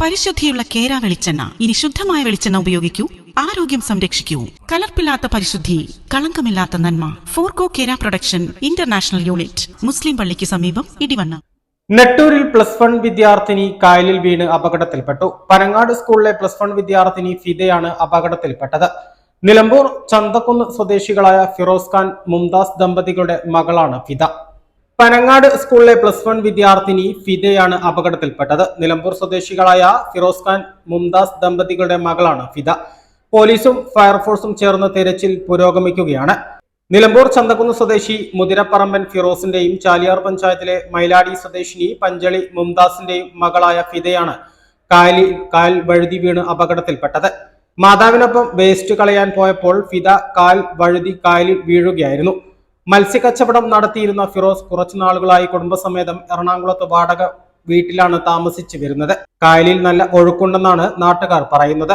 പരിശുദ്ധിയുള്ള കേര വെളിച്ചെണ്ണ ഇനി ശുദ്ധമായ വെളിച്ചെണ്ണ ഉപയോഗിക്കൂ. ആരോഗ്യം സംരക്ഷിക്കൂ. കലർപ്പില്ലാത്ത പരിശുദ്ധി കളങ്കമില്ലാത്ത നന്മ. Forco Kera production international unit മുസ്ലിം പള്ളിക്ക് സമീപം ഇടിവണ്ണ. നെട്ടൂരിൽ പ്ലസ് വൺ വിദ്യാർത്ഥിനി കായലിൽ വീണ് അപകടത്തിൽപ്പെട്ടു. പനങ്ങാട് സ്കൂളിലെ പ്ലസ് വൺ വിദ്യാർത്ഥിനി ഫിദയാണ് അപകടത്തിൽപ്പെട്ടത്. നിലമ്പൂർ ചന്തക്കുന്ന് സ്വദേശികളായ ഫിറോസ് ഖാൻ മുംതാസ് ദമ്പതികളുടെ മകളാണ് ഫിദ. പനങ്ങാട് സ്കൂളിലെ പ്ലസ് വൺ വിദ്യാർത്ഥിനി ഫിദയാണ് അപകടത്തിൽപ്പെട്ടത്. നിലമ്പൂർ സ്വദേശികളായ ഫിറോസ് ഖാൻ മുംതാസ് ദമ്പതികളുടെ മകളാണ് ഫിദ. പോലീസും ഫയർഫോഴ്സും ചേർന്ന് തിരച്ചിൽ പുരോഗമിക്കുകയാണ്. നിലമ്പൂർ ചന്തക്കുന്ന് സ്വദേശി മുതിരപ്പറമ്പൻ ഫിറോസിന്റെയും ചാലിയാർ പഞ്ചായത്തിലെ മൈലാടി സ്വദേശിനി പഞ്ചളി മുംതാസിന്റെയും മകളായ ഫിദയാണ് കായലിൽ കാൽ വഴുതി വീണ് അപകടത്തിൽപ്പെട്ടത്. മാതാവിനൊപ്പം വേസ്റ്റ് കളയാൻ പോയപ്പോൾ ഫിദ കാൽ വഴുതി കായലിൽ വീഴുകയായിരുന്നു. മത്സ്യക്കച്ചവടം നടത്തിയിരുന്ന ഫിറോസ് കുറച്ചു നാളുകളായി കുടുംബസമേതം എറണാകുളത്ത് വാടക വീട്ടിലാണ് താമസിച്ചു വരുന്നത്. കായലിൽ നല്ല ഒഴുക്കുണ്ടെന്നാണ് നാട്ടുകാർ പറയുന്നത്.